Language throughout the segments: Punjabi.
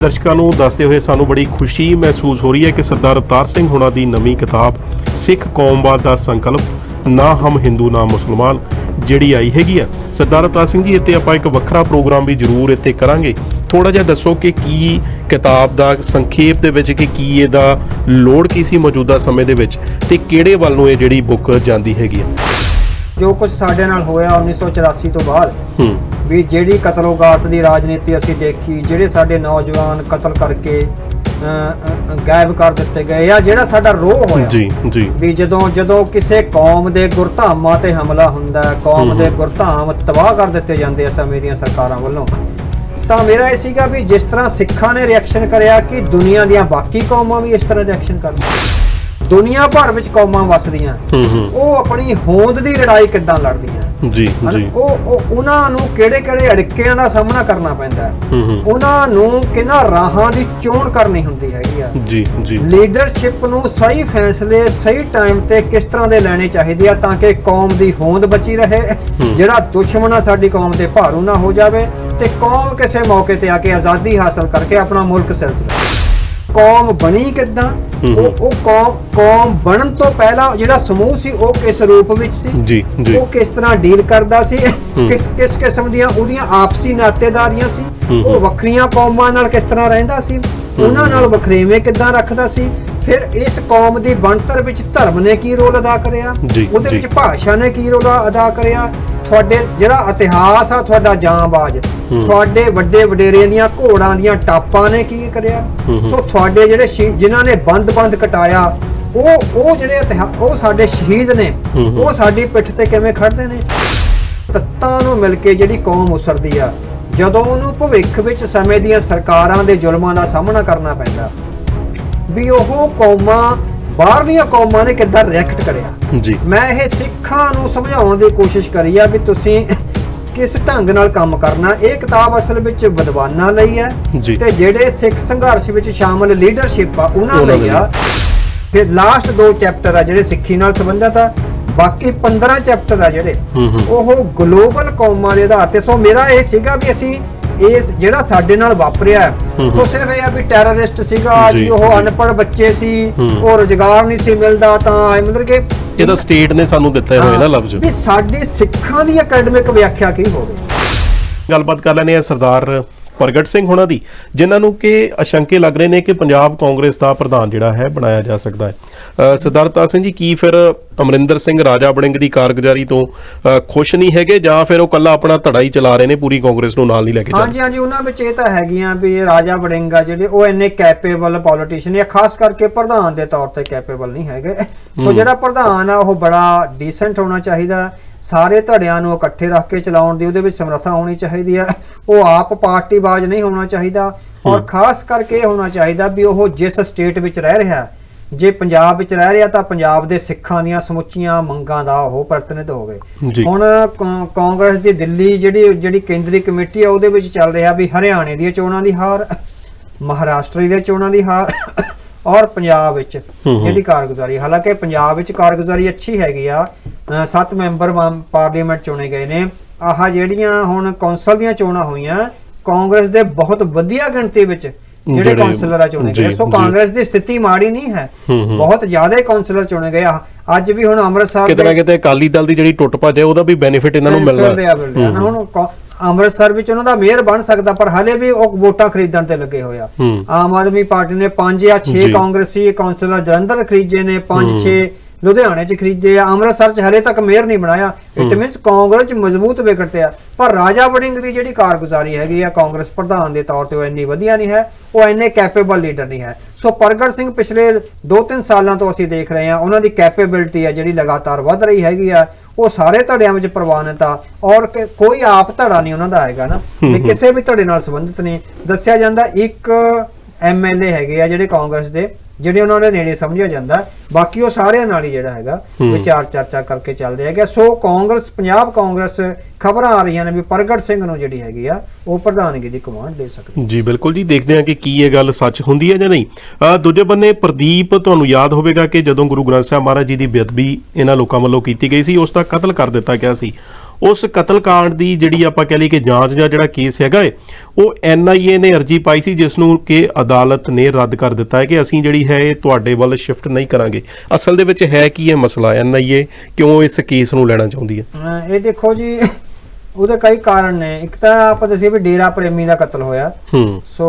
ਦਰਸ਼ਕਾਂ ਨੂੰ ਦੱਸਦੇ ਹੋਏ ਸਾਨੂੰ ਬੜੀ ਖੁਸ਼ੀ ਮਹਿਸੂਸ ਹੋ ਰਹੀ ਹੈ ਕਿ ਸਰਦਾਰ ਅਵਤਾਰ ਸਿੰਘ ਹੁਣਾਂ ਦੀ ਨਵੀਂ ਕਿਤਾਬ ਸਿੱਖ ਕੌਮਵਾਦ ਦਾ ਸੰਕਲਪ ਨਾ ਹਮ ਹਿੰਦੂ ਨਾ ਮੁਸਲਮਾਨ ਜਿਹੜੀ ਆਈ ਹੈਗੀ ਆ। ਸਰਦਾਰ ਅਵਤਾਰ ਸਿੰਘ ਜੀ ਇੱਥੇ ਆਪਾਂ ਇੱਕ ਵੱਖਰਾ ਪ੍ਰੋਗਰਾਮ ਵੀ ਜ਼ਰੂਰ ਇੱਥੇ ਕਰਾਂਗੇ। ਥੋੜਾ ਜਿਹਾ ਦੱਸੋ ਕਿ ਕੀ ਕਿਤਾਬ ਦਾ ਸੰਖੇਪ ਦੇ ਵਿੱਚ ਕਿ ਕੀ ਇਹਦਾ ਲੋੜ ਕੀ ਸੀ ਮੌਜੂਦਾ ਸਮੇਂ ਦੇ ਵਿੱਚ ਤੇ ਕਿਹੜੇ ਵੱਲ ਨੂੰ ਇਹ ਜਿਹੜੀ ਬੁੱਕ ਜਾਂਦੀ ਹੈਗੀ ਆ? ਜੋ ਕੁਝ ਸਾਡੇ ਨਾਲ ਹੋਇਆ 1984 ਤੋਂ ਬਾਅਦ ਹੂੰ। ਵੀ ਜਿਹੜੀ ਕਤਲੋਗਾਤ ਦੀ ਰਾਜਨੀਤੀ ਅਸੀਂ ਦੇਖੀ ਜਿਹੜੇ ਸਾਡੇ ਨੌਜਵਾਨ ਕਤਲ ਕਰਕੇ ਗਾਇਬ ਕਰ ਦਿੱਤੇ ਗਏ ਜਾਂ ਜਿਹੜਾ ਸਾਡਾ ਰੋਹ ਹੋਇਆ। ਜੀ ਜੀ। ਵੀ ਜਦੋਂ ਜਦੋਂ ਕਿਸੇ ਕੌਮ ਦੇ ਗੁਰਧਾਮਾਂ ਤੇ ਹਮਲਾ ਹੁੰਦਾ ਹੈ ਕੌਮ ਦੇ ਗੁਰਧਾਮ ਤਬਾਹ ਕਰ ਦਿੱਤੇ ਜਾਂਦੇ ਆ ਸਮੇਂ ਦੀਆਂ ਸਰਕਾਰਾਂ ਵੱਲੋਂ ਤਾਂ ਮੇਰਾ ਇਹ ਸੀਗਾ ਵੀ ਜਿਸ ਤਰ੍ਹਾਂ ਸਿੱਖਾਂ ਨੇ ਰਿਐਕਸ਼ਨ ਕਰਿਆ ਕਿ ਦੁਨੀਆ ਦੀਆਂ ਬਾਕੀ ਕੌਮਾਂ ਵੀ ਇਸ ਤਰ੍ਹਾਂ ਰਿਐਕਸ਼ਨ ਕਰਨ ਦੁਨੀਆ ਭਰ ਵਿੱਚ ਕੌਮਾਂ ਵਸਦੀਆਂ। ਹੂੰ ਹੂੰ। ਉਹ ਆਪਣੀ ਹੋਂਦ ਦੀ ਲੜਾਈ ਕਿੱਦਾਂ ਲੜਦੀਆਂ? ਜੀ ਹਨਾ? ਜੀ। ਉਹ ਉਹ ਉਹਨਾਂ ਨੂੰ ਕਿਹੜੇ ਕਿਹੜੇ ਅੜਿੱਕਿਆਂ ਦਾ ਸਾਹਮਣਾ ਕਰਨਾ ਪੈਂਦਾ ਹੈ? ਹੂੰ ਹੂੰ। ਉਹਨਾਂ ਨੂੰ ਕਿਹਨਾਂ ਰਾਹਾਂ ਦੀ ਚੋਣ ਕਰਨੀ ਹੁੰਦੀ ਹੈਗੀ ਆ? ਜੀ ਜੀ। ਲੀਡਰਸ਼ਿਪ ਨੂੰ ਸਹੀ ਫੈਸਲੇ ਸਹੀ ਟਾਈਮ ਤੇ ਕਿਸ ਤਰ੍ਹਾਂ ਦੇ ਲੈਣੇ ਚਾਹੀਦੇ ਆ ਤਾਂ ਕਿ ਕੌਮ ਦੀ ਹੋਂਦ ਬਚੀ ਰਹੇ। ਜਿਹੜਾ ਦੁਸ਼ਮਣ ਆ ਸਾਡੀ ਕੌਮ ਤੇ ਭਾਰੂ ਨਾ ਹੋ ਜਾਵੇ ਤੇ ਕੌਮ ਕਿਸੇ ਮੌਕੇ ਤੇ ਆ ਕੇ ਆਜ਼ਾਦੀ ਹਾਸਲ ਕਰਕੇ ਆਪਣਾ ਮੁਲਕ ਸਿਰ ਕੌਮ ਬਣੀ ਕਿੱਦਾਂ। ਉਹ ਉਹ ਕੌਮ ਕੌਮ ਬਣਨ ਤੋਂ ਪਹਿਲਾਂ ਜਿਹੜਾ ਸਮੂਹ ਸੀ ਉਹ ਕਿਸ ਰੂਪ ਵਿੱਚ ਸੀ? ਜੀ ਜੀ। ਉਹ ਕਿਸ ਤਰ੍ਹਾਂ ਡੀਲ ਕਰਦਾ ਸੀ। ਕਿਸ ਕਿਸ ਕਿਸਮ ਦੀਆਂ ਉਹਦੀਆਂ ਆਪਸੀ ਨਾਤੇਦਾਰੀਆਂ ਸੀ। ਉਹ ਵੱਖਰੀਆਂ ਕੌਮਾਂ ਨਾਲ ਕਿਸ ਤਰ੍ਹਾਂ ਰਹਿੰਦਾ ਸੀ? ਉਹਨਾਂ ਨਾਲ ਵਖਰੇਵੇਂ ਕਿੱਦਾਂ ਰੱਖਦਾ ਸੀ? ਫਿਰ ਇਸ ਕੌਮ ਦੀ ਬਣਤਰ ਵਿੱਚ ਧਰਮ ਨੇ ਕੀ ਰੋਲ ਅਦਾ ਕਰਿਆ? ਉਹਦੇ। ਵਿੱਚ ਭਾਸ਼ਾ ਨੇ ਕੀ ਰੋਲ ਅਦਾ ਕਰਿਆ? ਤੁਹਾਡੇ ਜਿਹੜਾ ਇਤਿਹਾਸ ਆ ਤੁਹਾਡਾ ਜਾਂਬਾਜ਼। ਤੁਹਾਡੇ ਵੱਡੇ ਵਡੇਰਿਆਂ ਦੀਆਂ ਘੋੜਾਂ ਦੀਆਂ ਟਾਪਾਂ ਨੇ ਕੀ ਕਰਿਆ। ਸੋ ਤੁਹਾਡੇ ਜਿਹੜੇ ਜਿਨ੍ਹਾਂ ਨੇ ਬੰਦ-ਬੰਦ ਕਟਾਇਆ ਉਹ ਉਹ ਜਿਹੜੇ ਉਹ ਸਾਡੇ ਸ਼ਹੀਦ ਨੇ। ਉਹ ਸਾਡੀ ਪਿੱਠ ਤੇ ਕਿਵੇਂ ਖੜਦੇ ਨੇ ਤੱਤਾਂ ਨੂੰ ਮਿਲ ਕੇ ਜਿਹੜੀ ਕੌਮ ਉਸਰਦੀ ਆ ਜਦੋਂ ਉਹਨੂੰ ਭਵਿੱਖ ਵਿੱਚ ਸਮੇਂ ਦੀਆਂ ਸਰਕਾਰਾਂ ਦੇ ਜ਼ੁਲਮਾਂ ਦਾ ਸਾਹਮਣਾ ਕਰਨਾ ਪੈਂਦਾ ਵੀ ਉਹ ਕੌਮਾਂ ਬਾਹਰਲੀਆਂ ਕੌਮਾਂ ਨੇ ਕਿੱਦਾਂ ਰਿਐਕਟ ਕਰਿਆ? ਜੀ। ਮੈਂ ਇਹ ਸਿੱਖਾਂ ਨੂੰ ਸਮਝਾਉਣ ਦੀ ਕੋਸ਼ਿਸ਼ ਕਰੀ ਆ ਵੀ ਤੁਸੀਂ ਕਿਸ ਢੰਗ ਨਾਲ ਕੰਮ ਕਰਨਾ। ਇਹ ਕਿਤਾਬ ਅਸਲ ਵਿੱਚ ਵਿਦਵਾਨਾਂ ਲਈ ਹੈ। ਤੇ ਜਿਹੜੇ ਸਿੱਖ ਸੰਘਰਸ਼ ਵਿੱਚ ਸ਼ਾਮਲ ਲੀਡਰਸ਼ਿਪ ਆ ਉਹਨਾਂ ਲਈ। ਆ। ਫਿਰ ਲਾਸਟ ਦੋ ਚੈਪਟਰ ਆ ਜਿਹੜੇ ਸਿੱਖੀ ਨਾਲ ਸੰਬੰਧਿਤ ਆ। ਬਾਕੀ 15 ਚੈਪਟਰ ਆ ਜਿਹੜੇ ਉਹ ਗਲੋਬਲ ਕੌਮਾਂ ਦੇ ਆਧਾਰ ਤੇ। ਸੋ ਮੇਰਾ ਇਹ ਸੀਗਾ ਵੀ ਅਸੀਂ ਇਸ ਜਿਹੜਾ ਸਾਡੇ ਨਾਲ ਵਾਪਰਿਆ ਹੈ, ਹੂੰ ਸੋ ਹੂੰ। ਸਿਰਫ ਇਹ ਆ ਵੀ ਟੈਰਰਿਸਟ ਸੀਗਾ ਜੀ, ਉਹ। ਅਨਪੜ੍ਹ ਬੱਚੇ ਸੀ। ਉਹ ਰੁਜ਼ਗਾਰ ਨਹੀਂ ਸੀ ਮਿਲਦਾ ਤਾਂ ਇਹ ਮਤਲਬ ਕਿ ਇਹਦਾ ਸਟੇਟ ਨੇ ਸਾਨੂੰ ਦਿੱਤੇ ਹੋਏ ਨਾ ਲਫ਼ਜ਼ ਵੀ ਸਾਡੀ ਸਿੱਖਾਂ ਦੀ ਅਕੈਡਮਿਕ ਵਿਆਖਿਆ ਕੀ ਹੋਵੇ ਗੱਲਬਾਤ ਕਰ ਲੈਣੇ ਆ ਸਰਦਾਰ ਪ੍ਰਗਟ ਸਿੰਘ ਹੋਣਾ ਦੀ ਜਿਨ੍ਹਾਂ ਨੂੰ ਕਿ ਅਸ਼ੰਕੇ ਲੱਗ ਰਹੇ ਨੇ ਕਿ ਪੰਜਾਬ ਕਾਂਗਰਸ ਦਾ ਪ੍ਰਧਾਨ ਜਿਹੜਾ ਹੈ ਬਣਾਇਆ ਜਾ ਸਕਦਾ ਹੈ। ਤਾਰ ਸਿੰਘ ਜੀ ਕੀ ਫਿਰ ਅਮਰਿੰਦਰ ਸਿੰਘ ਰਾਜਾ ਵੜਿੰਗ ਦੀ ਕਾਰਗੁਜ਼ਾਰੀ ਤੋਂ ਖੁਸ਼ ਨਹੀਂ ਹੈਗੇ ਜਾਂ ਫਿਰ ਉਹ ਕੱਲਾ ਆਪਣਾ ਧੜਾ ਹੀ ਚਲਾ ਰਹੇ ਨੇ ਪੂਰੀ ਕਾਂਗਰਸ ਨੂੰ ਨਾਲ ਨਹੀਂ ਲੈ ਕੇ ਜਾ ਹਾਂਜੀ ਹਾਂਜੀ ਉਹਨਾਂ ਵਿੱਚ ਇਹ ਤਾਂ ਹੈਗੀਆਂ ਵੀ ਇਹ ਰਾਜਾ ਵੜਿੰਗਾ ਜਿਹੜੇ ਉਹ ਇੰਨੇ ਕੈਪੇਬਲ ਪੋਲੀਟੀਸ਼ੀਅਨ ਜਾਂ ਖਾਸ ਕਰਕੇ ਪ੍ਰਧਾਨ ਦੇ ਤੌਰ ਤੇ ਕੈਪੇਬਲ ਨਹੀਂ ਹੈਗੇ। ਸੋ ਜਿਹੜਾ ਪ੍ਰਧਾਨ ਆ ਉਹ ਬੜਾ ਡੀਸੈਂਟ ਹੋਣਾ ਚਾਹੀਦਾ। ਸਾਰੇ ਧੜਿਆਂ ਨੂੰ ਇਕੱਠੇ ਰੱਖ ਕੇ ਚਲਾਉਣ ਦੀ ਉਹਦੇ ਵਿੱਚ ਸਮਰੱਥਾ ਹੋਣੀ ਚਾਹੀਦੀ ਆ ਉਹ ਆਪ ਪਾਰਟੀਬਾਜ਼ ਨਹੀਂ ਹੋਣਾ ਚਾਹੀਦਾ ਔਰ ਹੂੰ। ਖਾਸ ਕਰਕੇ ਇਹ ਹੋਣਾ ਚਾਹੀਦਾ ਵੀ ਉਹ ਜਿਸ ਸਟੇਟ ਵਿੱਚ ਰਹਿ ਰਿਹਾ ਜੇ ਪੰਜਾਬ ਵਿੱਚ ਰਹਿ ਰਿਹਾ ਤਾਂ ਪੰਜਾਬ ਦੇ ਸਿੱਖਾਂ ਦੀਆਂ ਸਮੁੱਚੀਆਂ ਮੰਗਾਂ ਦਾ ਉਹ ਪ੍ਰਤੀਨਿਧ ਹੋਵੇ। ਹੁਣ ਕਾਂਗਰਸ ਦੀ ਦਿੱਲੀ ਜਿਹੜੀ ਜਿਹੜੀ ਕੇਂਦਰੀ ਕਮੇਟੀ ਆ ਉਹਦੇ ਵਿੱਚ ਚੱਲ ਰਿਹਾ ਵੀ ਹਰਿਆਣੇ ਦੀਆਂ ਚੋਣਾਂ ਦੀ ਹਾਰ ਮਹਾਰਾਸ਼ਟਰ ਦੀਆਂ ਚੋਣਾਂ ਦੀ ਹਾਰ ਔਰ ਪੰਜਾਬ ਵਿੱਚ ਹੂੰ ਹੂੰ। ਜਿਹੜੀ ਕਾਰਗੁਜ਼ਾਰੀ ਹਾਲਾਂਕਿ ਪੰਜਾਬ ਵਿੱਚ ਕਾਰਗੁਜ਼ਾਰੀ ਅੱਛੀ ਹੈਗੀ ਆ ਸੱਤ ਮੈਂਬਰ ਪਾਰਲੀਮੈਂਟ ਚੁਣੇ ਗਏ ਨੇ ਆਹ ਜਿਹੜੀਆਂ ਹੁਣ ਕੌਂਸਲ ਦੀਆਂ ਚੋਣਾਂ ਹੋਈਆਂ ਕਾਂਗਰਸ ਦੇ ਬਹੁਤ ਵਧੀਆ ਗਿਣਤੀ ਵਿੱਚ ਜਿਹੜੇ ਕੌਂਸਲਰ ਆ ਚੁਣੇ ਗਏ ਸੋ। ਕਾਂਗਰਸ ਦੀ ਸਥਿਤੀ ਮਾੜੀ ਨਹੀਂ ਹੈ। ਬਹੁਤ ਜ਼ਿਆਦਾ ਕੌਂਸਲਰ ਚੁਣੇ ਗਏ। ਅੱਜ ਵੀ ਹੁਣ ਅੰਮ੍ਰਿਤਸਰ ਕਿਤੇ ਨਾ ਕਿਤੇ ਅਕਾਲੀ ਦਲ ਦੀ ਜਿਹੜੀ ਟੁੱਟ ਭੱਜ ਹੈ ਉਹਦਾ ਵੀ ਬੈਨੀਫਿਟ ਇਹਨਾਂ ਨੂੰ ਮਿਲਣਾ ਹੁਣ ਅੰਮ੍ਰਿਤਸਰ ਵਿੱਚ ਉਹਨਾਂ ਦਾ ਮੇਅਰ ਬਣ ਸਕਦਾ ਪਰ ਹਲੇ ਵੀ ਉਹ ਵੋਟਾਂ ਖਰੀਦਣ ਤੇ ਲੱਗੇ ਹੋਇਆ। ਆਮ ਆਦਮੀ ਪਾਰਟੀ ਨੇ 5 ਜਾਂ 6 ਜੀ। ਕਾਂਗਰਸੀ ਕੌਂਸਲਰ ਜਲੰਧਰ ਖਰੀਦੇ ਨੇ 5 ਹੂੰ। 6 ਲੁਧਿਆਣੇ 'ਚ ਖਰੀਦੇ ਆ ਅੰਮ੍ਰਿਤਸਰ 'ਚ ਹਲੇ ਤੱਕ ਮੇਅਰ ਨਹੀਂ ਬਣਾਇਆ। ਇਟ। ਮੀਨਸ ਕਾਂਗਰਸ 'ਚ ਮਜ਼ਬੂਤ ਵਿਕਟ ਤੇ ਆ। ਪਰ ਰਾਜਾ ਵੜਿੰਗ ਦੀ ਜਿਹੜੀ ਕਾਰਗੁਜ਼ਾਰੀ ਹੈਗੀ ਆ ਕਾਂਗਰਸ ਪ੍ਰਧਾਨ ਦੇ ਤੌਰ ਤੇ ਉਹ ਇੰਨੀ ਵਧੀਆ ਨਹੀਂ ਹੈ ਉਹ ਇੰਨੇ ਕੈਪੇਬਲ ਲੀਡਰ ਨਹੀਂ ਹੈ। ਸੋ ਪ੍ਰਗਟ ਸਿੰਘ ਪਿਛਲੇ 2-3 ਸਾਲਾਂ ਤੋਂ ਅਸੀਂ ਦੇਖ ਰਹੇ ਹਾਂ ਉਹਨਾਂ ਦੀ ਕੈਪੇਬਿਲਿਟੀ ਹੈ ਜਿਹੜੀ ਲਗਾਤਾਰ ਵੱਧ ਰਹੀ ਹੈਗੀ ਆ ਉਹ ਸਾਰੇ ਧੜਿਆਂ ਵਿੱਚ ਪ੍ਰਵਾਨਿਤ ਆ ਔਰ ਕੋਈ ਆਪ ਧੜਾ ਨਹੀਂ ਉਹਨਾਂ ਦਾ ਹੈਗਾ ਨਾ। ਕਿਸੇ ਵੀ ਧੜੇ ਨਾਲ ਸੰਬੰਧਿਤ ਨਹੀਂ। ਦੱਸਿਆ ਜਾਂਦਾ ਇੱਕ ਐਮਐਲਏ ਹੈਗੇ ਆ ਜਿਹੜੇ ਕਾਂਗਰਸ ਦੇ ਜਿਹੜੇ ਉਹਨਾਂ ਦੇ ਨੇੜੇ ਸਮਝਿਆ ਜਾਂਦਾ। ਬਾਕੀ ਉਹ ਸਾਰਿਆਂ ਨਾਲ ਹੀ ਜਿਹੜਾ ਹੈਗਾ। ਵਿਚਾਰ ਚਰਚਾ ਕਰਕੇ ਚੱਲਦੇ ਹੈਗੇ ਸੋ ਕਾਂਗਰਸ ਪੰਜਾਬ ਕਾਂਗਰਸ ਖਬਰਾਂ ਆ ਰਹੀਆਂ ਨੇ ਵੀ ਪ੍ਰਗਟ ਸਿੰਘ ਨੂੰ ਜਿਹੜੀ ਹੈਗੀ ਆ ਉਹ ਪ੍ਰਧਾਨਗੀ ਦੀ ਕਮਾਂਡ ਦੇ ਸਕਦੀ ਜੀ ਬਿਲਕੁਲ ਜੀ। ਦੇਖਦੇ ਹਾਂ ਕਿ ਕੀ ਇਹ ਗੱਲ ਸੱਚ ਹੁੰਦੀ ਹੈ ਜਾਂ ਨਹੀਂ। ਦੂਜੇ ਬੰਨੇ ਪ੍ਰਦੀਪ ਤੁਹਾਨੂੰ ਯਾਦ ਹੋਵੇਗਾ ਕਿ ਜਦੋਂ ਗੁਰੂ ਗ੍ਰੰਥ ਸਾਹਿਬ ਮਹਾਰਾਜ ਜੀ ਦੀ ਬੇਅਦਬੀ ਇਹਨਾਂ ਲੋਕਾਂ ਵੱਲੋਂ ਕੀਤੀ ਗਈ ਸੀ ਉਸ ਦਾ ਕਤਲ ਕਰ ਦਿੱਤਾ ਗਿਆ ਸੀ। ਉਸ ਕਤਲकांड ਦੀ ਜਿਹੜੀ ਆਪਾਂ ਕਹਿ ਲਈ ਕਿ ਜਾਂਚ ਜਾਂ ਜਿਹੜਾ ਕੇਸ ਹੈਗਾ ਏ, ਉਹ ਐਨਆਈਏ ਨੇ ਅਰਜੀ ਪਾਈ ਸੀ, ਜਿਸ ਨੂੰ ਕਿ ਅਦਾਲਤ ਨੇ ਰੱਦ ਕਰ ਦਿੱਤਾ ਹੈ ਕਿ ਅਸੀਂ ਜਿਹੜੀ ਹੈ ਇਹ ਤੁਹਾਡੇ ਵੱਲ ਸ਼ਿਫਟ ਨਹੀਂ ਕਰਾਂਗੇ। ਅਸਲ ਦੇ ਵਿੱਚ ਹੈ ਕੀ ਇਹ ਮਸਲਾ ਐਨਆਈਏ ਕਿਉਂ ਇਸ ਕੇਸ ਨੂੰ ਲੈਣਾ ਚਾਹੁੰਦੀ ਹੈ? ਇਹ ਦੇਖੋ ਜੀ ਉਹਦੇ ਕਈ ਕਾਰਨ ਨੇ। ਇੱਕ ਤਾਂ ਆਪਾਂ ਦੱਸੀਏ ਵੀ ਡੇਰਾ ਪ੍ਰੇਮੀ ਦਾ ਕਤਲ ਹੋਇਆ। ਹੂੰ। ਸੋ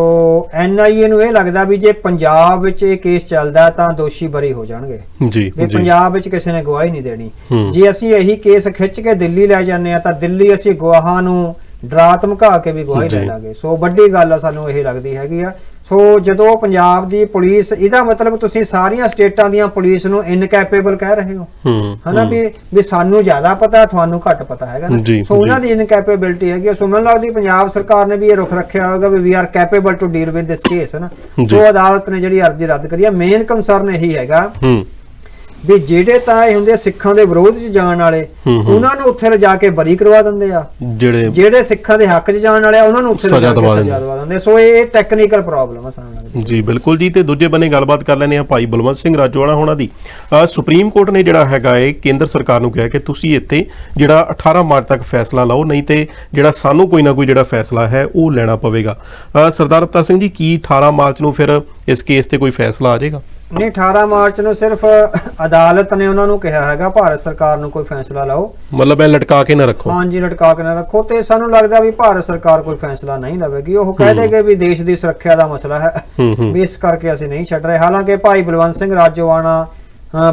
ਐਨਆਈਏ ਨੂੰ ਇਹ ਲੱਗਦਾ ਵੀ ਜੇ ਪੰਜਾਬ ਵਿੱਚ ਇਹ ਕੇਸ ਚੱਲਦਾ ਤਾਂ ਦੋਸ਼ੀ ਬਰੀ ਹੋ ਜਾਣਗੇ। ਜੀ ਵੀ ਪੰਜਾਬ ਵਿੱਚ ਕਿਸੇ ਨੇ ਗਵਾਹੀ ਨਹੀਂ ਦੇਣੀ। ਜੇ ਅਸੀਂ ਇਹੀ ਕੇਸ ਖਿੱਚ ਕੇ ਦਿੱਲੀ ਲੈ ਜਾਂਦੇ ਆ ਤਾਂ ਦਿੱਲੀ ਅਸੀਂ ਗਵਾਹਾਂ ਨੂੰ ਡਰਾ ਧਮਕਾ ਕੇ ਵੀ ਗਵਾਹੀ ਲੈ। ਲਾਂਗੇ ਸੋ ਵੱਡੀ ਗੱਲ ਆ ਸਾਨੂੰ ਇਹ ਲੱਗਦੀ ਹੈਗੀ ਆ ਸੋ ਜਦੋਂ ਪੰਜਾਬ ਦੀ ਪੁਲਿਸ ਇਹਦਾ ਮਤਲਬ ਤੁਸੀਂ ਸਾਰੀਆਂ ਸਟੇਟਾਂ ਦੀਆਂ ਪੁਲਿਸ ਨੂੰ ਇਨਕੈਪੇਬਲ ਕਹਿ ਰਹੇ ਹੋ ਹੂੰ ਹਨਾ ਹੂੰ। ਵੀ ਵੀ ਸਾਨੂੰ ਜ਼ਿਆਦਾ ਪਤਾ ਤੁਹਾਨੂੰ ਘੱਟ ਪਤਾ ਹੈਗਾ ਸੋ ਉਹਨਾਂ। ਦੀ ਇਨਕੈਪੇਬਿਲਿਟੀ ਹੈਗੀ। ਸੋ ਮੈਨੂੰ ਲੱਗਦੀ ਪੰਜਾਬ ਸਰਕਾਰ ਨੇ ਵੀ ਇਹ ਰੁਖ ਰੱਖਿਆ ਹੋਵੇਗਾ ਵੀ we are capable to deal with this case ਨਾ ਜੀ। ਸੋ ਅਦਾਲਤ ਨੇ ਜਿਹੜੀ ਅਰਜ਼ੀ ਰੱਦ ਕਰੀ ਆ ਮੇਨ ਕੰਸਰਨ ਇਹੀ ਹੈਗਾ ਹੂੰ ਵੀ ਜਿਹੜੇ ਤਾਂ ਇਹ ਹੁੰਦੇ ਸਿੱਖਾਂ ਦੇ ਵਿਰੋਧ 'ਚ ਜਾਣ ਵਾਲੇ। ਉਹਨਾਂ ਨੂੰ ਉੱਥੇ ਲਿਜਾ ਕੇ ਬਰੀ ਕਰਵਾ ਦਿੰਦੇ ਆ। ਜਿਹੜੇ ਜਿਹੜੇ ਸਿੱਖਾਂ ਦੇ ਹੱਕ 'ਚ ਜਾਣ ਵਾਲੇ ਆ ਉਹਨਾਂ ਨੂੰ ਉੱਥੇ ਸਜ਼ਾ ਦਵਾ ਦਿੰਦੇ। ਸੋ ਇਹ ਟੈਕਨੀਕਲ ਪ੍ਰੋਬਲਮ ਆ ਸਾਨੂੰ ਲੱਗਦਾ ਜੀ ਬਿਲਕੁਲ ਜੀ ਤੇ ਦੂਜੇ ਬੰਨੇ ਗੱਲਬਾਤ ਕਰ ਲੈਨੇ ਆ ਭਾਈ ਬਲਵੰਤ ਸਿੰਘ ਰਾਜੋਆਣਾ ਹੋਣਾ ਦੀ। ਸੁਪਰੀਮ ਕੋਰਟ ਨੇ ਜਿਹੜਾ ਹੈਗਾ ਏ ਕੇਂਦਰ ਸਰਕਾਰ ਨੂੰ ਕਿਹਾ ਕਿ ਤੁਸੀਂ ਇੱਥੇ ਜਿਹੜਾ 18 ਮਾਰਚ ਤੱਕ ਫੈਸਲਾ ਲਓ ਨਹੀਂ ਤੇ ਜਿਹੜਾ ਸਾਨੂੰ ਕੋਈ ਨਾ ਕੋਈ ਜਿਹੜਾ ਫੈਸਲਾ ਹੈ ਉਹ ਲੈਣਾ ਪਵੇਗਾ। ਸਰਦਾਰ ਅਵਤਾਰ ਸਿੰਘ ਜੀ ਕੀ 18 ਮਾਰਚ ਨੂੰ ਫਿਰ ਇਸ ਕੇਸ ਤੇ ਕੋਈ ਫੈਸਲਾ ਆ ਜਾਏਗਾ? ਨਹੀਂ 18 ਮਾਰਚ ਨੂੰ ਸਿਰਫ ਅਦਾਲਤ ਨੇ ਉਹਨਾਂ ਨੂੰ ਕਿਹਾ ਹੈਗਾ ਭਾਰਤ ਸਰਕਾਰ ਨੂੰ ਕੋਈ ਫੈਸਲਾ ਲਓ। ਮਤਲਬ ਇਹ ਲਟਕਾ ਕੇ ਨਾ ਰੱਖੋ। ਹਾਂਜੀ ਲਟਕਾ ਕੇ ਨਾ ਰੱਖੋ ਤੇ ਸਾਨੂੰ ਲੱਗਦਾ ਵੀ ਭਾਰਤ ਸਰਕਾਰ ਕੋਈ ਫੈਸਲਾ ਨਹੀਂ ਲਵੇਗੀ। ਉਹ ਕਹਿ ਦੇਗੇ ਵੀ ਦੇਸ਼ ਦੀ ਸੁਰੱਖਿਆ ਦਾ ਮਸਲਾ ਹੈ। ਵੀ ਇਸ ਕਰਕੇ ਅਸੀਂ ਨਹੀਂ ਛੱਡ ਰਹੇ। ਹਾਲਾਂਕਿ ਭਾਈ ਬਲਵੰਤ ਸਿੰਘ ਰਾਜੋਆਣਾ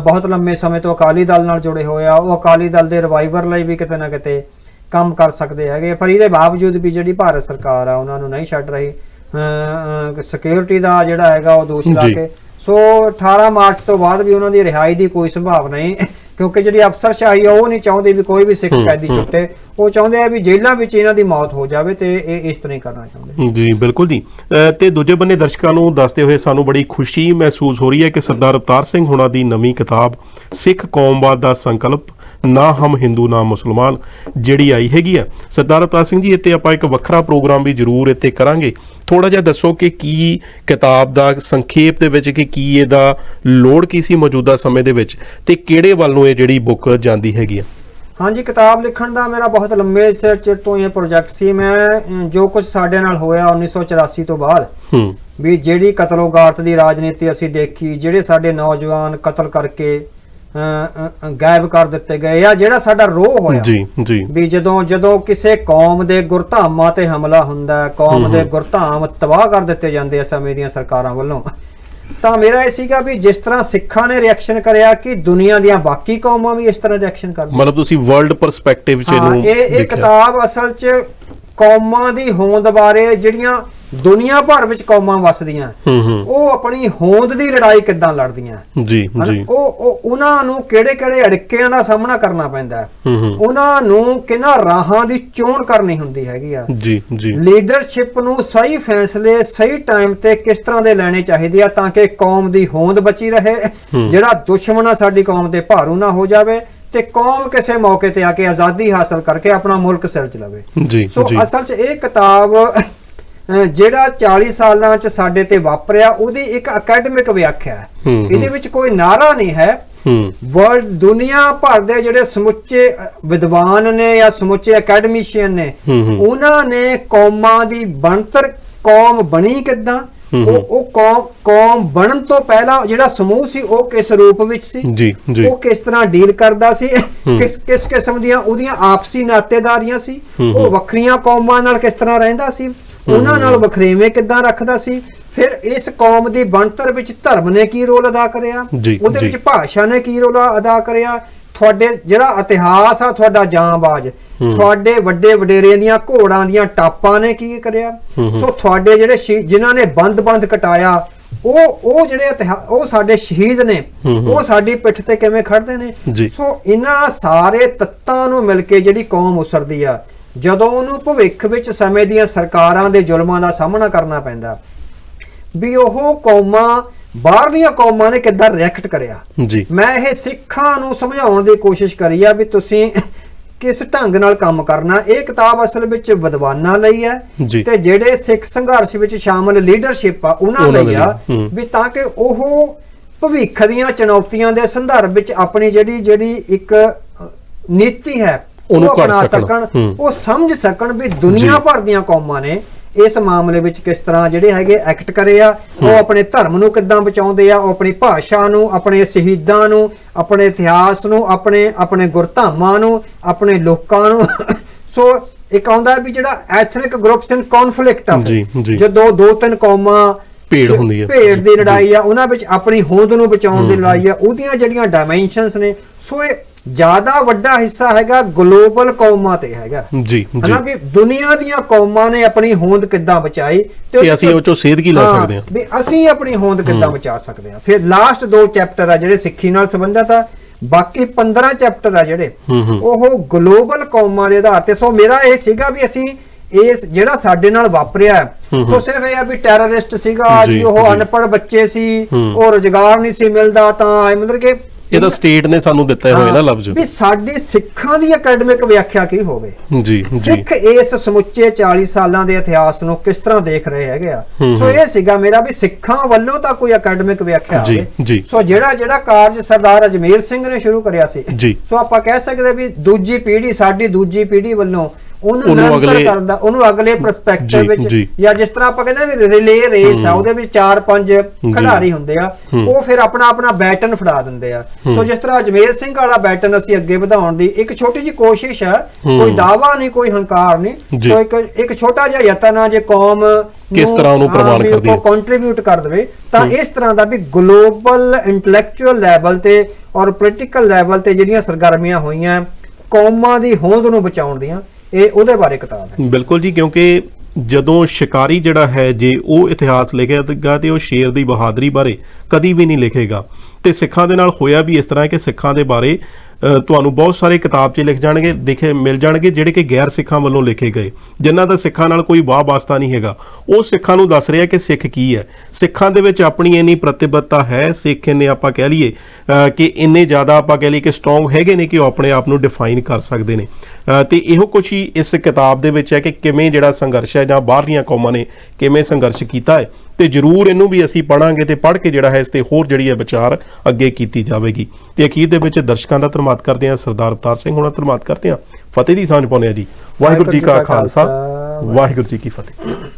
ਬਹੁਤ ਲੰਮੇ ਸਮੇਂ ਤੋਂ ਅਕਾਲੀ ਦਲ ਨਾਲ ਜੁੜੇ ਹੋਏ ਆ। ਉਹ ਅਕਾਲੀ ਦਲ ਦੇ ਰਿਵਾਈਵਰ ਲਈ ਵੀ ਕਿਤੇ ਨਾ ਕਿਤੇ ਕੰਮ ਕਰ ਸਕਦੇ ਹੈਗੇ ਪਰ ਇਹਦੇ ਬਾਵਜੂਦ ਵੀ ਜਿਹੜੀ ਭਾਰਤ ਸਰਕਾਰ ਆ ਉਹਨਾਂ ਨੂੰ ਨਹੀਂ ਛੱਡ ਰਹੀ। ਸਿਕਿਉਰਿਟੀ ਦਾ ਜਿਹੜਾ ਹੈਗਾ ਉਹ ਦੋਸ਼ ਲਾ। ਕੇ ਸੋ 18 ਮਾਰਚ ਤੋਂ ਬਾਅਦ ਵੀ ਉਹਨਾਂ ਦੀ ਰਿਹਾਈ ਦੀ ਕੋਈ ਸੰਭਾਵਨਾ ਨਹੀਂ ਕਿਉਂਕਿ ਜਿਹੜੀ ਅਫਸਰਸ਼ਾਹੀ ਆ ਉਹ ਨਹੀਂ ਚਾਹੁੰਦੀ ਵੀ ਕੋਈ ਵੀ ਸਿੱਖ ਕੈਦੀ। ਛੁੱਟੇ। ਉਹ ਚਾਹੁੰਦੇ ਆ ਵੀ ਜੇਲ੍ਹਾਂ ਵਿੱਚ ਇਹਨਾਂ ਦੀ ਮੌਤ ਹੋ ਜਾਵੇ ਤੇ ਇਹ ਇਸ ਤਰ੍ਹਾਂ ਹੀ ਕਰਨਾ ਚਾਹੁੰਦੇ ਜੀ ਬਿਲਕੁਲ ਜੀ। ਤੇ ਦੂਜੇ ਬੰਨੇ ਦਰਸ਼ਕਾਂ ਨੂੰ ਦੱਸਦੇ ਹੋਏ ਸਾਨੂੰ ਬੜੀ ਖੁਸ਼ੀ ਮਹਿਸੂਸ ਹੋ ਰਹੀ ਹੈ ਕਿ ਸਰਦਾਰ ਅਵਤਾਰ ਸਿੰਘ ਹੁਣਾਂ ਦੀ ਨਵੀਂ ਕਿਤਾਬ ਸਿੱਖ ਕੌਮਵਾਦ ਦਾ ਸੰਕਲਪ ਨਾ ਹਮ ਹਿੰਦੂ ਨਾ ਮੁਸਲਮਾਨ ਜਿਹੜੀ ਆਈ ਹੈਗੀ ਆ। ਸਰਦਾਰ ਅਵਤਾਰ ਸਿੰਘ ਜੀ ਇੱਥੇ ਆਪਾਂ ਇੱਕ ਵੱਖਰਾ ਪ੍ਰੋਗਰਾਮ ਵੀ ਜ਼ਰੂਰ ਇੱਥੇ ਕਰਾਂਗੇ। ਥੋੜਾ ਜਿਹਾ ਦੱਸੋ ਕਿ ਕੀ ਕਿਤਾਬ ਦਾ ਸੰਖੇਪ ਦੇ ਵਿੱਚ ਕਿ ਕੀ ਇਹਦਾ ਲੋੜ ਕੀ ਸੀ ਮੌਜੂਦਾ ਸਮੇਂ ਦੇ ਵਿੱਚ ਤੇ ਕਿਹੜੇ ਵੱਲ ਨੂੰ ਇਹ ਜਿਹੜੀ ਬੁੱਕ ਜਾਂਦੀ ਹੈਗੀ ਹਾਂਜੀ ਕਿਤਾਬ ਲਿਖਣ ਦਾ ਮੇਰਾ ਬਹੁਤ ਸਿਰ ਚਿਰ ਤੋਂ ਇਹ ਪ੍ਰੋਜੈਕਟ ਸੀ। ਮੈਂ ਜੋ ਕੁਝ ਸਾਡੇ ਨਾਲ ਹੋਇਆ 1984 ਤੋਂ ਬਾਅਦ ਹੂੰ। ਵੀ ਜਿਹੜੀ ਕਤਲੋਗਾਰਤ ਦੀ ਰਾਜਨੀਤੀ ਅਸੀਂ ਦੇਖੀ ਜਿਹੜੇ ਸਾਡੇ ਨੌਜਵਾਨ ਕਤਲ ਕਰਕੇ ਗਾਇਬ ਕਰ ਦਿੱਤੇ ਗਏ ਆ ਜਿਹੜਾ ਸਾਡਾ ਰੋਹ ਹੋਇਆ। ਜੀ ਜੀ। ਵੀ ਜਦੋਂ ਜਦੋਂ ਕਿਸੇ ਕੌਮ ਦੇ ਗੁਰਧਾਮਾਂ ਤੇ ਹਮਲਾ ਹੁੰਦਾ ਹੈ, ਕੌਮ ਦੇ ਗੁਰਧਾਮ ਤਬਾਹ ਕਰ ਦਿੱਤੇ ਜਾਂਦੇ ਆ ਸਮੇਂ ਦੀਆਂ ਸਰਕਾਰਾਂ ਵੱਲੋਂ ਤਾਂ ਮੇਰਾ ਇਹ ਸੀਗਾ ਵੀ ਜਿਸ ਤਰ੍ਹਾਂ ਸਿੱਖਾਂ ਨੇ ਰਿਐਕਸ਼ਨ ਕਰਿਆ ਕਿ ਦੁਨੀਆ ਦੀਆਂ ਬਾਕੀ ਕੌਮਾਂ ਵੀ ਇਸ ਤਰ੍ਹਾਂ ਰਿਐਕਸ਼ਨ ਕਰਦੀਆਂ ਮਤਲਬ ਤੁਸੀਂ ਵਰਲਡ ਪਰਸਪੈਕਟਿਵ ਚ ਇਹਨੂੰ ਇਹ ਇਹ। ਕਿਤਾਬ ਅਸਲ 'ਚ ਕੌਮਾਂ ਦੀ ਹੋਂਦ ਬਾਰੇ ਜਿਹੜੀਆਂ ਦੁਨੀਆ ਭਰ ਵਿੱਚ ਕੌਮਾਂ ਵਸਦੀਆਂ। ਉਹ ਆਪਣੀ ਹੋਂਦ ਦੀ ਲੜਾਈ ਕਿੱਦਾਂ ਲੜਦੀਆਂ? ਜੀ? ਜੀ। ਉਹ ਉਹ ਉਹਨਾਂ ਨੂੰ ਕਿਹੜੇ ਕਿਹੜੇ ਅੜਿੱਕਿਆਂ ਦਾ ਸਾਹਮਣਾ ਕਰਨਾ ਪੈਂਦਾ ਉਹਨਾਂ ਨੂੰ ਕਿਹਨਾਂ ਰਾਹਾਂ ਦੀ ਚੋਣ ਕਰਨੀ ਹੁੰਦੀ ਹੈਗੀ ਆ? ਜੀ ਜੀ। ਲੀਡਰਸ਼ਿਪ ਨੂੰ ਸਹੀ ਫੈਸਲੇ ਸਹੀ ਟਾਈਮ ਤੇ ਕਿਸ ਤਰ੍ਹਾਂ ਦੇ ਲੈਣੇ ਚਾਹੀਦੇ ਆ ਤਾਂ ਕਿ ਕੌਮ ਦੀ ਹੋਂਦ ਬਚੀ ਰਹੇ। ਜਿਹੜਾ ਦੁਸ਼ਮਣ ਆ ਸਾਡੀ ਕੌਮ ਦੇ ਭਾਰੂ ਨਾ ਹੋ ਜਾਵੇ ਤੇ ਕੌਮ ਕਿਸੇ ਮੌਕੇ ਤੇ ਆ ਕੇ ਆਜ਼ਾਦੀ ਹਾਸਲ ਕਰਕੇ ਆਪਣਾ ਮੁਲਕ ਸਿਰ ਚ ਲਵੇ। ਜੀ ਸੋ ਅਸਲ 'ਚ ਇਹ ਕਿਤਾਬ ਜਿਹੜਾ 40 ਸਾਲਾਂ 'ਚ ਸਾਡੇ ਤੇ ਵਾਪਰਿਆ ਉਹਦੀ ਇੱਕ ਅਕੈਡਮਿਕ ਵਿਆਖਿਆ ਹੈ। ਇਹਦੇ ਵਿੱਚ ਕੋਈ ਨਾਰਾ ਨਹੀਂ ਹੈ ਵਰਲਡ ਦੁਨੀਆ ਭਰ ਦੇ ਜਿਹੜੇ ਸਮੁੱਚੇ ਵਿਦਵਾਨ ਨੇ ਜਾਂ ਸਮੁੱਚੇ ਅਕੈਡਮੀਸ਼ੀਅਨ ਨੇ। ਉਹਨਾਂ ਨੇ ਕੌਮਾਂ ਦੀ ਬਣਤਰ ਕੌਮ ਬਣੀ ਕਿੱਦਾਂ ਉਹ ਉਹ ਕੌਮ ਕੌਮ ਬਣਨ ਤੋਂ ਪਹਿਲਾਂ ਜਿਹੜਾ ਸਮੂਹ ਸੀ ਉਹ ਕਿਸ ਰੂਪ ਵਿੱਚ ਸੀ? ਜੀ ਜੀ। ਉਹ ਕਿਸ ਤਰ੍ਹਾਂ ਡੀਲ ਕਰਦਾ ਸੀ। ਕਿਸ ਕਿਸ ਕਿਸਮ ਦੀਆਂ ਉਹਦੀਆਂ ਆਪਸੀ ਨਾਤੇਦਾਰੀਆਂ ਸੀ? ਉਹ। ਵੱਖਰੀਆਂ ਕੌਮਾਂ ਨਾਲ ਕਿਸ ਤਰ੍ਹਾਂ ਰਹਿੰਦਾ ਸੀ? ਉਹਨਾਂ ਨਾਲ ਵਖਰੇਵੇਂ ਕਿੱਦਾਂ ਰੱਖਦਾ ਸੀ? ਫਿਰ ਇਸ ਕੌਮ ਦੀ ਬਣਤਰ ਵਿੱਚ ਧਰਮ ਨੇ ਕੀ ਰੋਲ ਅਦਾ ਕਰਿਆ? ਉਹਦੇ। ਵਿੱਚ ਭਾਸ਼ਾ ਨੇ ਕੀ ਰੋਲ ਅਦਾ ਕਰਿਆ? ਤੁਹਾਡੇ ਜਿਹੜਾ ਇਤਿਹਾਸ ਆ ਤੁਹਾਡਾ ਜਾਂਬਾਜ਼। ਤੁਹਾਡੇ ਵੱਡੇ ਵਡੇਰਿਆਂ ਦੀਆਂ ਘੋੜਾਂ ਦੀਆਂ ਟਾਪਾਂ ਨੇ ਕੀ ਕਰਿਆ। ਸੋ ਤੁਹਾਡੇ ਜਿਹੜੇ ਜਿਨ੍ਹਾਂ ਨੇ ਬੰਦ-ਬੰਦ ਕਟਾਇਆ ਉਹ ਉਹ ਜਿਹੜੇ ਉਹ ਸਾਡੇ ਸ਼ਹੀਦ ਨੇ। ਉਹ ਸਾਡੀ ਪਿੱਠ ਤੇ ਕਿਵੇਂ ਖੜਦੇ ਨੇ। ਸੋ ਇਹਨਾਂ ਸਾਰੇ ਤੱਤਾਂ ਨੂੰ ਮਿਲ ਕੇ ਜਿਹੜੀ ਕੌਮ ਉਸਰਦੀ ਆ ਜਦੋਂ ਉਹਨੂੰ ਭਵਿੱਖ ਵਿੱਚ ਸਮੇਂ ਦੀਆਂ ਸਰਕਾਰਾਂ ਦੇ ਜ਼ੁਲਮਾਂ ਦਾ ਸਾਹਮਣਾ ਕਰਨਾ ਪੈਂਦਾ ਵੀ ਉਹ ਕੌਮਾਂ ਬਾਹਰਲੀਆਂ ਕੌਮਾਂ ਨੇ ਕਿੱਦਾਂ ਰਿਐਕਟ ਕਰਿਆ ਮੈਂ ਇਹ ਸਿੱਖਾਂ ਨੂੰ ਸਮਝਾਉਣ ਦੀ ਕੋਸ਼ਿਸ਼ ਕਰੀ ਆ ਵੀ ਤੁਸੀਂ ਕਿਸ ਢੰਗ ਨਾਲ ਕੰਮ ਕਰਨਾ ਇਹ ਕਿਤਾਬ ਅਸਲ ਵਿੱਚ ਵਿਦਵਾਨਾਂ ਲਈ ਹੈ। ਤੇ ਜਿਹੜੇ ਸਿੱਖ ਸੰਘਰਸ਼ ਵਿੱਚ ਸ਼ਾਮਲ ਲੀਡਰਸ਼ਿਪ ਆ ਉਹਨਾਂ ਲਈ ਆ। ਵੀ ਤਾਂ ਕਿ ਉਹ ਭਵਿੱਖ ਦੀਆਂ ਚੁਣੌਤੀਆਂ ਦੇ ਸੰਦਰਭ ਵਿੱਚ ਆਪਣੀ ਜਿਹੜੀ ਜਿਹੜੀ ਇੱਕ ਨੀਤੀ ਹੈ ਉਹਨੂੰ ਅਪਣਾ ਸਕਣ। ਉਹ ਸਮਝ ਸਕਣ ਵੀ ਦੁਨੀਆ। ਭਰ ਦੀਆਂ ਕੌਮਾਂ ਨੇ ਇਸ ਮਾਮਲੇ ਵਿੱਚ ਕਿਸ ਤਰ੍ਹਾਂ ਜਿਹੜੇ ਹੈਗੇ ਐਕਟ ਕਰੇ ਆ ਉਹ ਆਪਣੇ ਧਰਮ ਨੂੰ ਕਿੱਦਾਂ ਬਚਾਉਂਦੇ ਆ ਉਹ ਆਪਣੀ ਭਾਸ਼ਾ ਨੂੰ ਆਪਣੇ ਸ਼ਹੀਦਾਂ ਨੂੰ ਆਪਣੇ ਇਤਿਹਾਸ ਨੂੰ ਆਪਣੇ ਆਪਣੇ ਗੁਰਧਾਮਾਂ ਨੂੰ ਆਪਣੇ ਲੋਕਾਂ ਨੂੰ ਸੋ ਇੱਕ ਆਉਂਦਾ ਵੀ ਜਿਹੜਾ ਐਥਨਿਕ ਗਰੁੱਪਸ ਇਨ ਕਨਫਲਿਕਟ ਆ। ਜਦੋਂ ਦੋ ਤਿੰਨ ਕੌਮਾਂ ਭੇੜ ਹੁੰਦੀ ਹੈ। ਭੇੜ ਦੀ ਲੜਾਈ ਆ ਉਹਨਾਂ ਵਿੱਚ ਆਪਣੀ ਹੋਂਦ ਨੂੰ ਬਚਾਉਣ ਦੀ ਲੜਾਈ ਆ ਉਹਦੀਆਂ ਜਿਹੜੀਆਂ ਡਾਈਮੈਂਸ਼ਨਸ ਨੇ ਸੋ ਇਹ ਜ਼ਿਆਦਾ ਵੱਡਾ ਹਿੱਸਾ ਹੈਗਾ ਗਲੋਬਲ ਕੌਮਾਂ ਤੇ ਹੈਗਾ ਜੀ ਜੀ ਹਨਾ ਵੀ ਦੁਨੀਆ ਦੀਆਂ ਕੌਮਾਂ ਨੇ ਆਪਣੀ ਹੋਂਦ ਕਿੱਦਾਂ ਬਚਾਈ ਤੇ ਅਸੀਂ ਉਹ ਚੋਂ ਸੇਧ ਕੀ ਲੈ ਸਕਦੇ ਹਾਂ ਵੀ ਅਸੀਂ ਆਪਣੀ ਹੋਂਦ ਕਿੱਦਾਂ ਬਚਾ ਸਕਦੇ ਹਾਂ ਫਿਰ ਲਾਸਟ ਦੋ ਚੈਪਟਰ ਆ ਜਿਹੜੇ ਸਿੱਖੀ ਨਾਲ ਸੰਬੰਧਿਤ ਆ ਬਾਕੀ 15 ਚੈਪਟਰ ਆ ਜਿਹੜੇ। ਉਹ ਗਲੋਬਲ ਕੌਮਾਂ ਦੇ ਆਧਾਰ ਤੇ ਸੋ ਮੇਰਾ ਇਹ ਸੀਗਾ ਵੀ ਅਸੀਂ ਇਸ ਜਿਹੜਾ ਸਾਡੇ ਨਾਲ ਵਾਪਰਿਆ ਸੋ। ਸਿਰਫ ਇਹ ਆ ਵੀ ਟੈਰਰਿਸਟ ਸੀਗਾ ਜੀ, ਉਹ। ਅਨਪੜ੍ਹ ਬੱਚੇ ਸੀ। ਉਹ ਰੋਜ਼ਗਾਰ ਨਹੀਂ ਸੀ ਮਿਲਦਾ ਤਾਂ ਮਤਲਬ ਕਿ ਇਹਦਾ ਸਟੇਟ ਨੇ ਸਾਨੂੰ ਦਿੱਤੇ ਹੋਏ ਨਾ ਲਫ਼ਜ਼ ਵੀ ਸਾਡੀ ਸਿੱਖਾਂ ਦੀ ਅਕੈਡਮਿਕ ਵਿਆਖਿਆ ਕੀ ਹੋਵੇ ਜੀ ਜੀ ਸਿੱਖ ਇਸ ਸਮੁੱਚੇ 40 ਸਾਲਾਂ ਦੇ ਇਤਿਹਾਸ ਨੂੰ ਕਿਸ ਤਰ੍ਹਾਂ ਦੇਖ ਰਹੇ ਹੈਗੇ ਆ ਸੋ। ਇਹ ਸੀਗਾ ਮੇਰਾ ਵੀ ਸਿੱਖਾਂ ਵੱਲੋਂ ਤਾਂ ਕੋਈ ਅਕੈਡਮਿਕ ਵਿਆਖਿਆ ਹੋਵੇ ਜੀ। ਸੋ ਜਿਹੜਾ ਜਿਹੜਾ ਕਾਰਜ ਸਰਦਾਰ ਅਜਮੇਰ ਸਿੰਘ ਨੇ ਸ਼ੁਰੂ ਕਰਿਆ ਸੀ। ਸੋ ਆਪਾਂ ਕਹਿ ਸਕਦੇ ਵੀ ਦੂਜੀ ਪੀੜ੍ਹੀ ਸਾਡੀ ਦੂਜੀ ਪੀੜ੍ਹੀ ਵੱਲੋਂ ਉਹਨੂੰ ਨਿਰੰਤਰ ਅਗਲੇ- ਕਰਨ ਦਾ ਉਹਨੂੰ ਅਗਲੇ ਪਰਸਪੈਕਟਿਵ ਵਿੱਚ ਜੀ। ਜਿਸ ਤਰ੍ਹਾਂ ਆਪਾਂ ਕਹਿੰਦੇ ਵੀ ਰਿਲੇ ਰੇਸ ਆ ਉਹਦੇ ਵਿੱਚ ਚਾਰ ਪੰਜ ਖਿਡਾਰੀ ਹੁੰਦੇ ਆ। ਉਹ ਫਿਰ ਆਪਣਾ ਆਪਣਾ ਬੈਟਨ ਫੜਾ ਦਿੰਦੇ ਆ ਸੋ ਜਿਸ ਤਰ੍ਹਾਂ ਅਜਮੇਰ ਸਿੰਘ ਵਾਲਾ ਬੈਟਨ ਅਸੀਂ ਅੱਗੇ ਵਧਾਉਣ ਦੀ ਇੱਕ ਛੋਟੀ ਜੀ ਕੋਸ਼ਿਸ਼ ਹੂੰ। ਕੋਈ ਦਾਵਾ ਨਹੀਂ ਕੋਈ ਹੰਕਾਰ ਨਹੀਂ। ਸੋ ਇੱਕ ਇੱਕ ਛੋਟਾ ਜਿਹਾ ਯਤਨ ਆ ਜੇ ਕੌਮ ਕਿਸ ਤਰ੍ਹਾਂ ਉਹਨੂੰ ਪ੍ਰਵਾਨ ਕਰਦੀ ਹੈ। ਕੰਟਰੀਬਿਊਟ ਕਰ ਦੇਵੇ ਤਾਂ ਇਸ ਤਰ੍ਹਾਂ ਦਾ ਵੀ ਗਲੋਬਲ ਇੰਟੈਲੈਕਚੁਅਲ ਲੈਵਲ ਤੇ ਔਰ ਪੋਲੀਟੀਕਲ ਲੈਵਲ ਤੇ ਜਿਹੜੀਆਂ ਸਰਗਰਮੀਆਂ ਹੋਈਆਂ ਕੌਮਾਂ ਦੀ ਹੋਂਦ ਨੂੰ ਬਚਾਉਣ ਦੀਆਂ ਇਹ ਉਹਦੇ ਬਾਰੇ ਕਿਤਾਬ ਹੈ। ਬਿਲਕੁਲ ਜੀ, ਕਿਉਂਕਿ ਜਦੋਂ ਸ਼ਿਕਾਰੀ ਜਿਹੜਾ ਹੈ, ਜੇ ਉਹ ਇਤਿਹਾਸ ਲਿਖੇਗਾ ਤੇ ਉਹ ਸ਼ੇਰ ਦੀ ਬਹਾਦਰੀ ਬਾਰੇ ਕਦੀ ਵੀ ਨਹੀਂ ਲਿਖੇਗਾ। ਤੇ ਸਿੱਖਾਂ ਦੇ ਨਾਲ ਹੋਇਆ ਵੀ ਇਸ ਤਰ੍ਹਾਂ ਕਿ ਸਿੱਖਾਂ ਦੇ ਬਾਰੇ ਤੁਹਾਨੂੰ ਬਹੁਤ ਸਾਰੇ ਕਿਤਾਬ 'ਚ ਲਿਖ ਜਾਣਗੇ ਦੇਖੇ ਮਿਲ ਜਾਣਗੇ ਜਿਹੜੇ ਕਿ ਗੈਰ ਸਿੱਖਾਂ ਵੱਲੋਂ ਲਿਖੇ ਗਏ। ਜਿਨ੍ਹਾਂ ਦਾ ਸਿੱਖਾਂ ਨਾਲ ਕੋਈ ਵਾਹ ਵਾਸਤਾ ਨਹੀਂ ਹੈਗਾ। ਉਹ ਸਿੱਖਾਂ ਨੂੰ ਦੱਸ ਰਿਹਾ ਕਿ ਸਿੱਖ ਕੀ ਹੈ। ਸਿੱਖਾਂ ਦੇ ਵਿੱਚ ਆਪਣੀ ਇੰਨੀ ਪ੍ਰਤੀਬੱਧਤਾ ਹੈ ਸਿੱਖ ਇੰਨੇ ਆਪਾਂ ਕਹਿ ਲਈਏ ਕਿ ਇੰਨੇ ਜ਼ਿਆਦਾ ਆਪਾਂ ਕਹਿ ਲਈਏ ਕਿ ਸਟਰੋਂਗ ਹੈਗੇ ਨੇ ਕਿ ਉਹ ਆਪਣੇ ਆਪ ਨੂੰ ਡਿਫਾਈਨ ਕਰ ਸਕਦੇ ਨੇ। ਅ, ਤੇ ਇਹੋ ਕੁਛ ਹੀ ਇਸ ਕਿਤਾਬ ਦੇ ਵਿੱਚ ਹੈ ਕਿ ਕਿਵੇਂ ਜਿਹੜਾ ਸੰਘਰਸ਼ ਹੈ ਜਾਂ ਬਾਹਰਲੀਆਂ ਕੌਮਾਂ ਨੇ ਕਿਵੇਂ ਸੰਘਰਸ਼ ਕੀਤਾ ਹੈ। ਤੇ ਜਰੂਰ ਇਹਨੂੰ ਵੀ ਅਸੀਂ ਪੜਾਂਗੇ ਤੇ ਪੜ੍ਹ ਕੇ ਜਿਹੜਾ ਹੈ ਇਸ ਤੇ ਹੋਰ ਜਿਹੜੀ ਹੈ ਵਿਚਾਰ ਅੱਗੇ ਕੀਤੀ ਜਾਵੇਗੀ। ਤੇ ਅਖੀਰ ਦੇ ਵਿੱਚ ਦਰਸ਼ਕਾਂ ਦਾ ਧੰਨਵਾਦ ਕਰਦੇ ਹਾਂ ਸਰਦਾਰ ਅਵਤਾਰ ਸਿੰਘ ਹੋਣਾ ਧੰਨਵਾਦ ਕਰਦੇ ਹਾਂ ਫਤਿਹ ਦੀ ਸਾਂਝ ਪਾਉਂਦੇ ਹਾਂ ਜੀ। ਵਾਹਿਗੁਰੂ ਜੀ ਕਾ ਖਾਲਸਾ ਵਾਹਿਗੁਰੂ ਜੀ ਕੀ ਫਤਿਹ।